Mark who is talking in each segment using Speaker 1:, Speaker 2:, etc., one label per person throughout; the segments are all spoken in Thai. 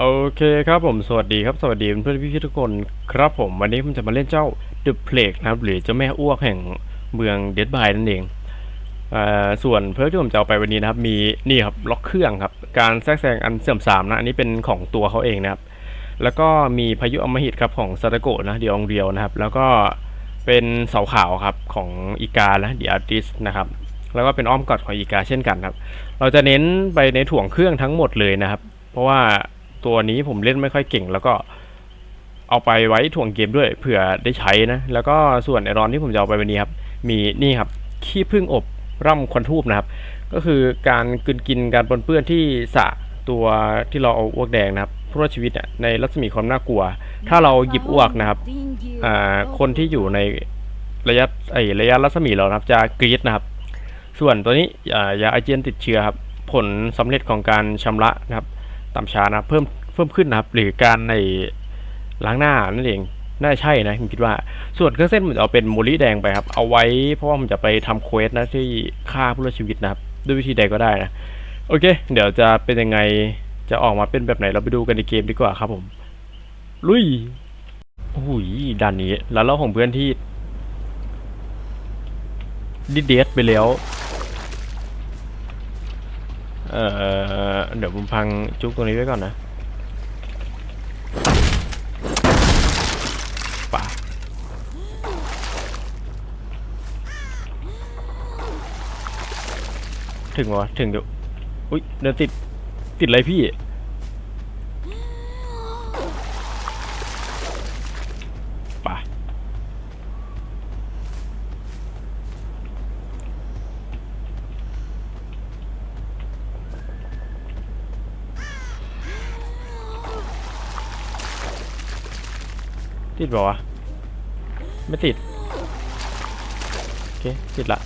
Speaker 1: โอเคครับผมสวัสดีครับสวัสดีเพื่อนพี่ทุกคนครับผมวันนี้ผมจะมาเล่นเจ้า The Plague นะครับหรือเจ้าแม่อ้วกแห่งเมืองเดดบายนั่นเองอส่วนเพื่อที่ผมจะเอาไปวันนี้นะครับมีนี่ครับล็อกเครื่องครับการแทรกแซงอันเสื่อมทรามนะอันนี้เป็นของตัวเขาเองนะครับแล้วก็มีพายุอมหิตครับของซาตโกะนะเดียองเรียวนะครับ แล้วก็เป็นเสาขาวครับของอีกาและเดียร์ติสนะครับแล้วก็เป็นอ้อมกอดของอีกาเช่นกันครับเราจะเน้นไปในถ่วงเครื่องทั้งหมดเลยนะครับ เพราะว่า ตัวนี้ผมเล่นไม่ค่อยเก่ง แล้วก็เอาไปไว้ถ่วงเกมด้วยเผื่อได้ใช้นะ แล้วก็ส่วนไอรอนที่ผมจะเอาไปวันนี้ครับ มีนี่ครับขี้ผึ้งอบร่ำควันทูบนะครับ ก็คือการกลืนกินการปนเปื้อนที่สะตัวที่เราเอาอ้วกแดงนะครับเพราะว่าชีวิตในรัศมีความน่ากลัว ถ้าเราหยิบอ้วกนะครับคนที่อยู่ในระยะไอระยะรัศมีเรานะครับจะกรีดนะครับ ส่วนตัวนี้อ่ายาอาเจียนติดเชื้อครับ ผลสำเร็จของการชำระนะครับ ต่ำช้านะครับเพิ่มเพิ่มขึ้นนะครับ หรือการในล้างหน้านั่นเองน่าใช่นะผมคิดว่าส่วนเครื่องเส้นผมจะเอาเป็นโมลิแดงไปครับ เอาไว้เพราะว่าผมจะไปทำเควสนะที่ฆ่าผู้รอดชีวิตนะครับ ด้วยวิธีใดก็ได้นะ โอเค เดี๋ยวจะเป็นยังไงจะออกมาเป็นแบบไหนเราไปดูกันในเกมดีกว่าครับผม ลุยโอ้ยด่านนี้ แล้วเราของเพื่อนที่ดิเดสไปแล้ว เอ่อ เดี๋ยวผมพังจุกตรงนี้ไว้ก่อนนะป่าถึงวะถึงเดี๋ยวอุ้ยเดินติด ติดอะไรพี่ ป่า ติดบอกวะไม่ติด โอเค ติดละ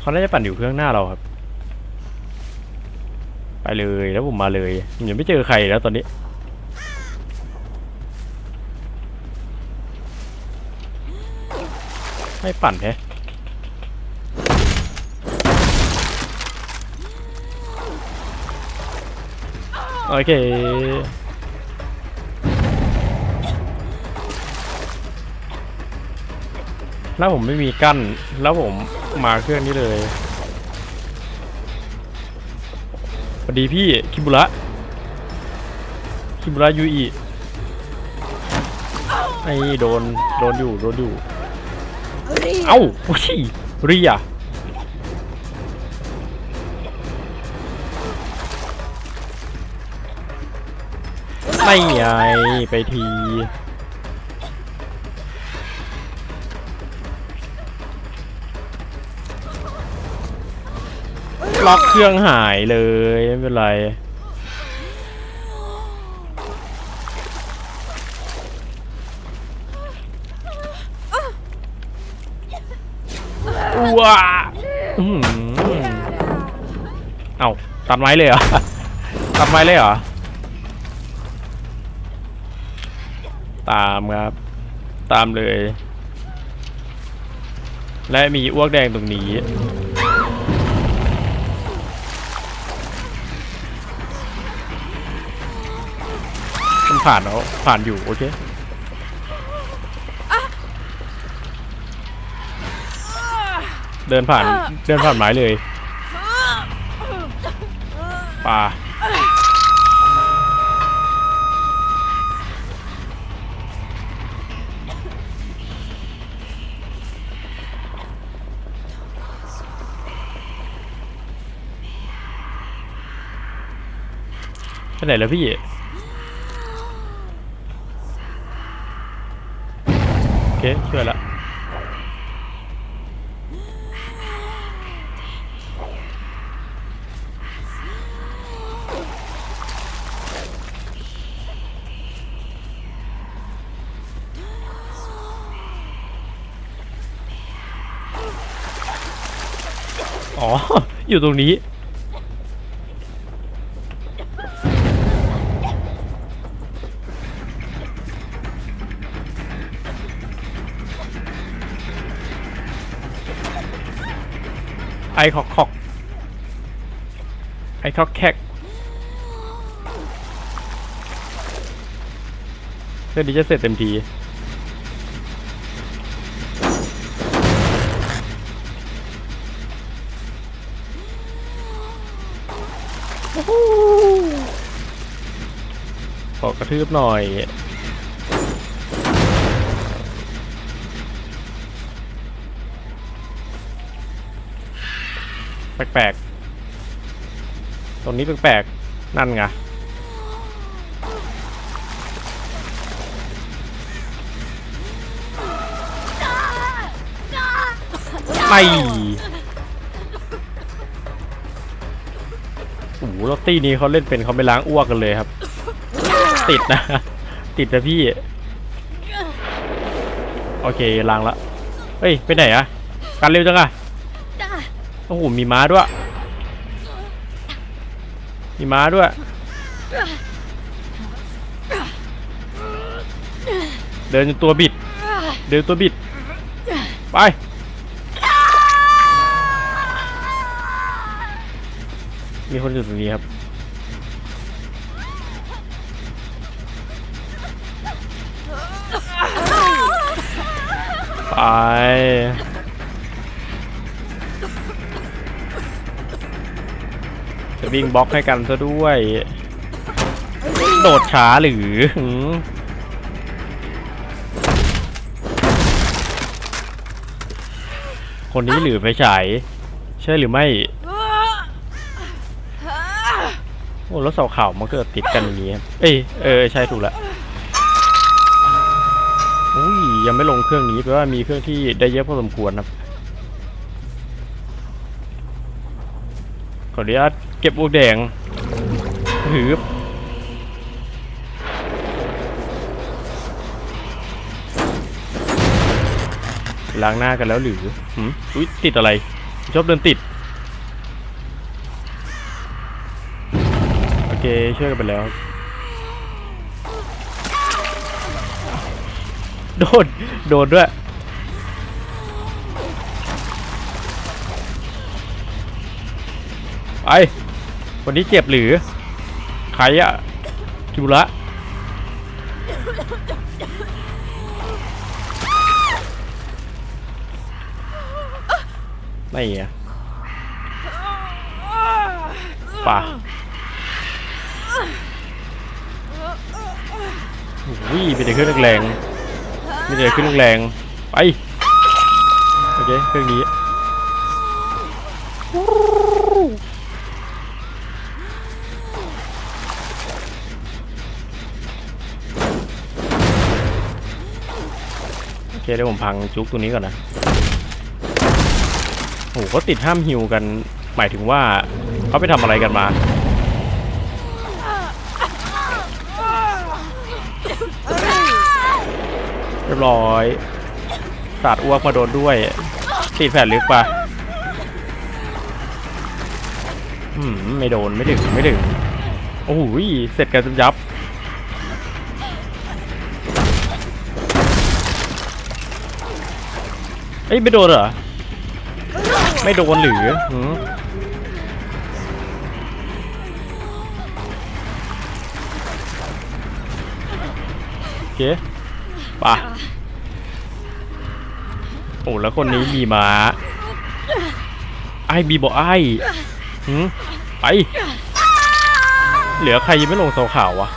Speaker 1: เขาน่าจะปั่นอยู่เครื่องหน้าเราครับ ไปเลยแล้วผมมาเลยผมยังไม่เจอใครแล้วตอนนี้ไม่ปั่นแฮะ โอเค แล้วผมไม่มีกั้น แล้วผมมาเครื่องนี้เลยสวัสดีพี่ คิบุระ คิบุระยูอีไอ้โดน โดนอยู่ โดนอยู่ เอ้าโอ้ยเรีย ไม่ไงไปที ล็อกเครื่องหายเลย ไม่เป็นไร ว้าอื้อหือเอาตัดไม้เลยเหรอ ตัดไม้เลยเหรอ ตามครับ ตามเลย และมีอ้วกแดงตรงนี้ มันผ่านแล้ว ผ่านอยู่ โอเคเดินผ่านเดินผ่านไม้เลยปลา ไปไหนแล้วพี่โอเคช่วยละอ๋อ อยู่ตรงนี้ อคอกคอกไอคอกแคกเพื่อที่จะเสร็จเต็มทีขอกระทืบหน่อย แปลกๆ ตรงนี้แปลกๆ นั่นไงไม่โอ้โหล้วตี้นี้เขาเล่นเป็นเขาไม่ล้างอ้วกกันเลยครับ ติดนะ ติดนะพี่ โอเคล้างละ เฮ้ย ไปไหนอะการเร็วจังอะ โอ้โหมีม้าด้วย มีม้าด้วย เดินจนตัวบิด เดินตัวบิด ไป มีคนอยู่ตรงนี้ครับไป จะวิ่งบล็อกให้กันซะด้วย โดดช้าหรือคนนี้หรือไฟฉายใช่หรือไม่ โอ้แล้วเสาขาวมันเกิดติดกันอย่างนี้เอ้ยเออใช่ถูกละอุ้ยยังไม่ลงเครื่องนี้แปลว่ามีเครื่องที่ได้เยอะพอสมควรครับขออนุญาต เก็บอุกแดงหืบล้างหน้ากันแล้วหรือหืมอุ้ยติดอะไร ชอบเดินติด โอเคช่วยกันไปแล้ว โดน โดนด้วยไป คนที่เจ็บหรือ ใครอะคิวละไม่อะป่ะวิ่งไปแต่เครื่องแรงๆมีแต่เครื่องแรงๆไป โอเคเครื่องนี้ เคเดี๋ยวผมพังจุกตัวนี้ก่อนนะโอ้โหเขาติดห้ามฮิวกัน หมายถึงว่าเขาไปทำอะไรกันมา เรียบร้อยสาดอ้วกมาโดนด้วยติดแผลลึกปะอืม ไม่โดน ไม่ถึง ไม่ถึง โอ้โหเสร็จกันจนยับ เอ้ยไม่โดนเหรอ ไม่โดนหรือหืมโอเคป่ะโอ้แล้วคนนี้มีม้าไอ้บีบอกไอหืมไป เหลือใครยังไม่ลงโซขาววะ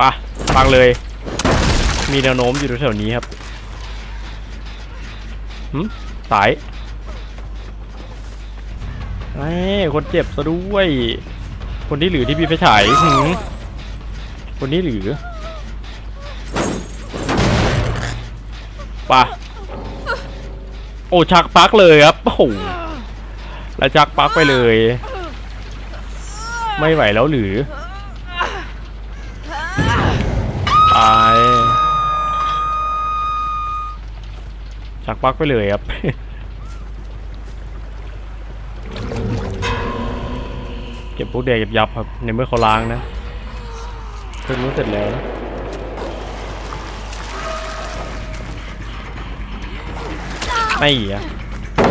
Speaker 1: ปะ ฟังเลย มีแนวโน้มอยู่แถวๆนี้ครับหืมสายไอ้คนเจ็บซะด้วย คนที่หรือที่มีไฟฉายหืมคนนี้หรือปะโอ้ชักปักเลยครับ โอ้โหแล้วชักปักไปเลย ไม่ไหวแล้วหรือ ลักปักไปเลยครับ เก็บพวกเด็กเก็บยับครับในเมื่อเขาล้างนะเพิ่งรู้เสร็จแล้วไม่หอะ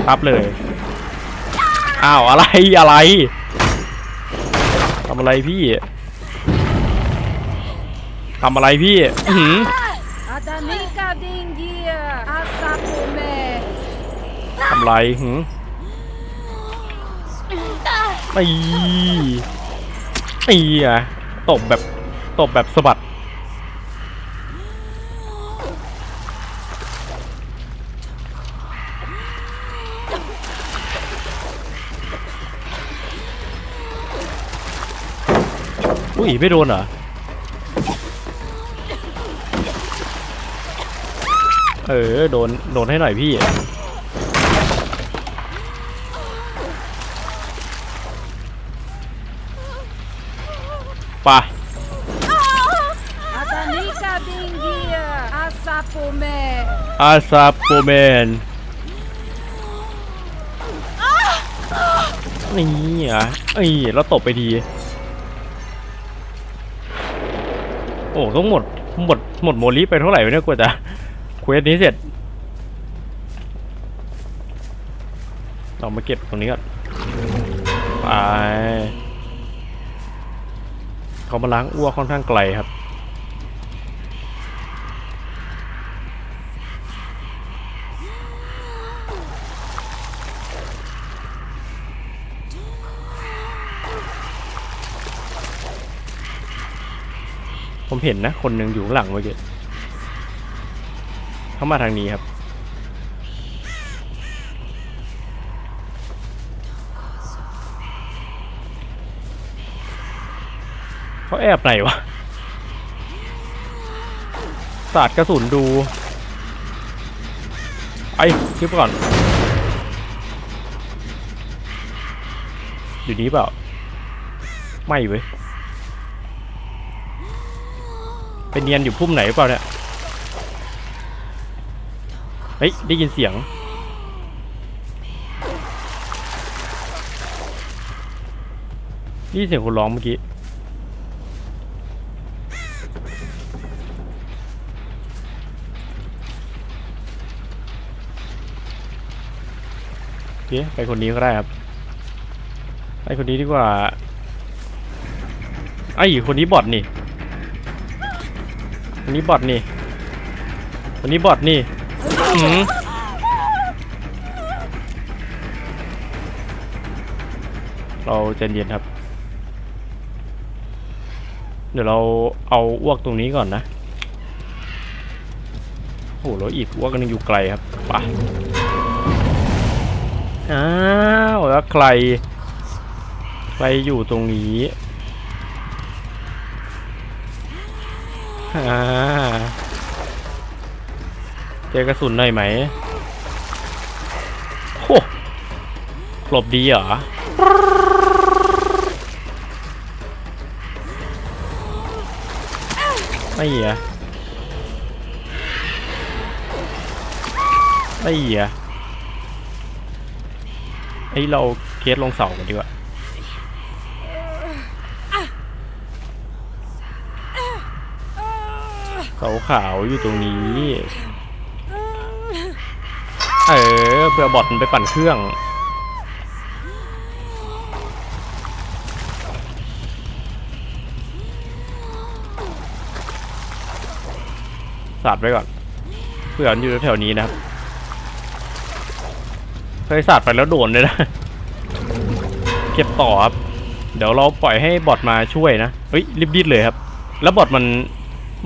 Speaker 1: ปั๊บเลย อ้าวอะไรอะไรทำอะไรพี่ทำอะไรพี่หืำไรหืมตีตีอะตบแบบตบแบบสะบัดอุ้ยไม่โดนเหรอเออ โดน โดนให้หน่อยพี่ ไป
Speaker 2: Adanika dingia asapume.
Speaker 1: อาซาโปแมนนี่อะไอ้ยแล้วตบไปทีโอ้ต้องหมดหมดหมดโมลิไปเท่าไหร่วะเนี่ยกว่าจะเควสนี้เสร็จเรามาเก็บตรงนี้ก่อนไป เขามาล้างอ้วกค่อนข้างไกลครับ ผมเห็นนะ คนหนึ่งอยู่หลังเมื่อกี้เข้ามาทางนี้ครับ เขาแอบไหนวะสาดกระสุนดูไอ้คลิปก่อน อยู่นี้เปล่า ไม่เว้ยเป็นเนียนอยู่พุ่มไหนหรือเปล่าเนี่ย เฮ้ย ได้ยินเสียงได้ยินเสียงคนร้องเมื่อกี้ เคไปคนนี้ก็ได้ครับ ไปคนนี้ดีกว่า ไอ้ยคนนี้บอดนี่ คนนี้บอดนี่ คนนี้บอดนี่อืมเราใจเย็นครับ เดี๋ยวเราเอาอ้วกตรงนี้ก่อนนะ โอ้โหแล้วอีกอ้วกนึงอยู่ไกลครับไป อ้าวแล้วใคร ใครอยู่ตรงนี้อ่าเจอกระสุนหน่อยไหมโอ้หลบดีเหรอ ไม่เหรอไม่เหรอ ไอยเราเคสลงเสากันดีกว่าเสาขาวอยู่ตรงนี้ เออเพื่อบอทมันไปปั่นเครื่อง สาดไว้ก่อนเพื่อมันอยู่แถวๆนี้นะครับ เคยสาดไปแล้วโดนเลยนะ เก็บต่อครับ เดี๋ยวเราปล่อยให้บอทมาช่วยนะเฮ้ยรีบดิดเลยครับ แล้วบอทมัน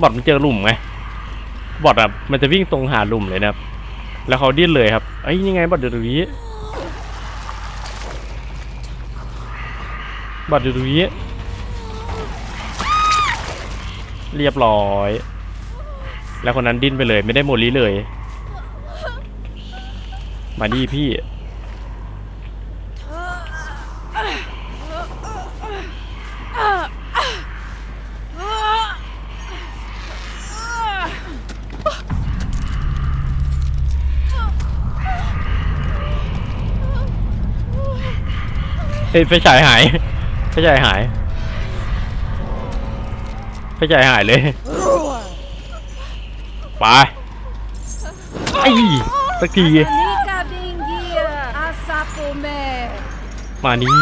Speaker 1: บอทมันเจอหลุมไงบอทอะมันจะวิ่งตรงหาหลุมเลยนะครับ แล้วเขาดิ้นเลยครับเอ้ยยังไงบอทอยู่ตรงนี้บอทอยู่ตรงนี้เรียบร้อย แล้วคนนั้นดิ้นไปเลยไม่ได้โมลีเลย มาดีพี่ เฮ้ยไฟฉายหายไฟฉายหายไฟฉายหายเลยไปไอ้สักที
Speaker 2: Danica dingia asapome.
Speaker 1: มานี่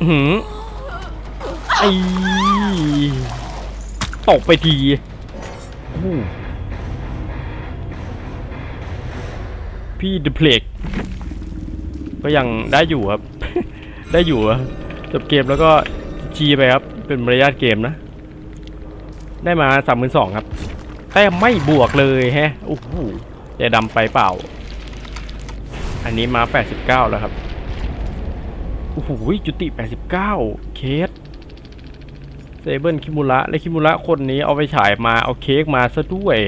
Speaker 1: อื้อหือไอ้ตกไปทีโอ้พี่เดเพล็กก็ยังได้อยู่ครับ ได้อยู่จบเกมแล้วก็จีไปครับ เป็นมารยาทเกมนะ ได้มาสามหมื่นสองครับ แต่ไม่บวกเลยแฮะ โอ้โหจะดำไปเปล่า อันนี้มา 89 แล้วครับ โอ้โห จุติ 89 เคสเซเบิลคิมุระและคิมุระคนนี้เอาไปฉายมาเอาเค้กมาซะด้วย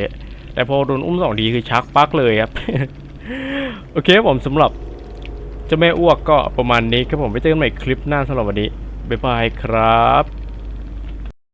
Speaker 1: แต่พอโดนอุ้มสองทีคือชักปักเลยครับ โอเคผมสำหรับ จ้าแม่อ้วกก็ประมาณนี้ครับผมไปเจอกันใหม่คลิปหน้าสำหรับวันนี้บ๊ายบายครับ